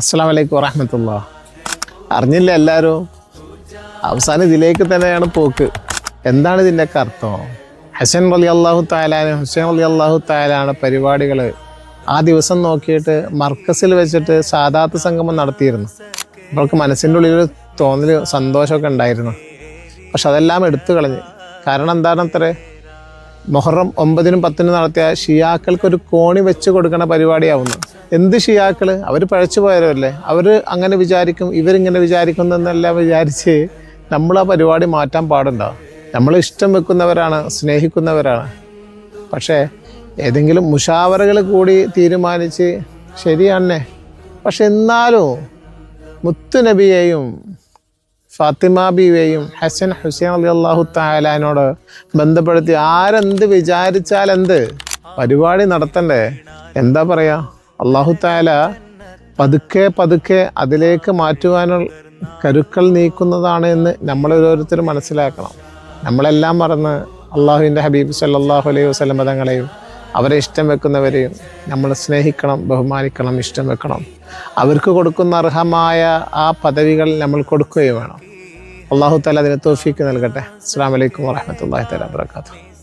അസ്സാം വലൈക്കും വറഹമത്തുള്ള. അറിഞ്ഞില്ല എല്ലാവരും അവസാനം ഇതിലേക്ക് തന്നെയാണ് പോക്ക്. എന്താണ് ഇതിന്റെയൊക്കെ അർത്ഥം? ഹസൻ അലി അള്ളാഹു താലാന് ഹുസൈൻ അലി അള്ളാഹു താലാണ് പരിപാടികൾ ആ ദിവസം നോക്കിയിട്ട് മർക്കസിൽ വെച്ചിട്ട് സാധാത്ത സംഗമം നടത്തിയിരുന്നു. അവർക്ക് മനസ്സിന്റെ ഉള്ളിൽ തോന്നൽ സന്തോഷമൊക്കെ ഉണ്ടായിരുന്നു. പക്ഷെ അതെല്ലാം എടുത്തു കളഞ്ഞ്. കാരണം എന്താണ് അത്രേ മൊഹറം ഒമ്പതിനും പത്തിനും നടത്തിയ ഷിയാക്കൾക്ക് ഒരു കോണി വെച്ച് കൊടുക്കണ പരിപാടിയാവുന്നു. എന്ത് ഷിയാക്കൾ അവർ പഴച്ചു പോയവരല്ലേ? അവർ അങ്ങനെ വിചാരിക്കും ഇവരിങ്ങനെ വിചാരിക്കും എന്നെല്ലാം വിചാരിച്ച് നമ്മൾ ആ പരിപാടി മാറ്റാൻ പാടുണ്ടോ? നമ്മൾ ഇഷ്ടം വെക്കുന്നവരാണ് സ്നേഹിക്കുന്നവരാണ്. പക്ഷേ ഏതെങ്കിലും മുഷാവറകൾ കൂടി തീരുമാനിച്ച് ശരിയാണേ പക്ഷെ എന്നാലും മുത്തുനബിയെയും ഫാത്തിമ ബീവിയെയും ഹസൻ ഹുസൈൻ അലി അള്ളാഹു താലാനോട് ബന്ധപ്പെടുത്തി ആരെന്ത് വിചാരിച്ചാൽ എന്ത് പരിപാടി നടത്തണ്ടേ? എന്താ പറയാ? അള്ളാഹു താല പതുക്കെ പതുക്കെ അതിലേക്ക് മാറ്റുവാനുള്ള കരുക്കൾ നീക്കുന്നതാണ് എന്ന് നമ്മൾ ഓരോരുത്തരും മനസ്സിലാക്കണം. നമ്മളെല്ലാം മറന്ന് അള്ളാഹുവിന്റെ ഹബീബ് സല്ലാഹു അലൈഹി വസ്ലം മതങ്ങളെയും അവരെ ഇഷ്ടം വെക്കുന്നവരെയും നമ്മൾ സ്നേഹിക്കണം ബഹുമാനിക്കണം ഇഷ്ടം വെക്കണം. അവർക്ക് കൊടുക്കുന്ന അർഹമായ ആ പദവികൾ നമ്മൾ കൊടുക്കുകയും വേണം. അള്ളാഹു താല അതിന് തോഫീക്ക് നൽകട്ടെ. അസ്സാം വലൈക്കും വാഹമത്തല്ലാഹി തല വാത്തു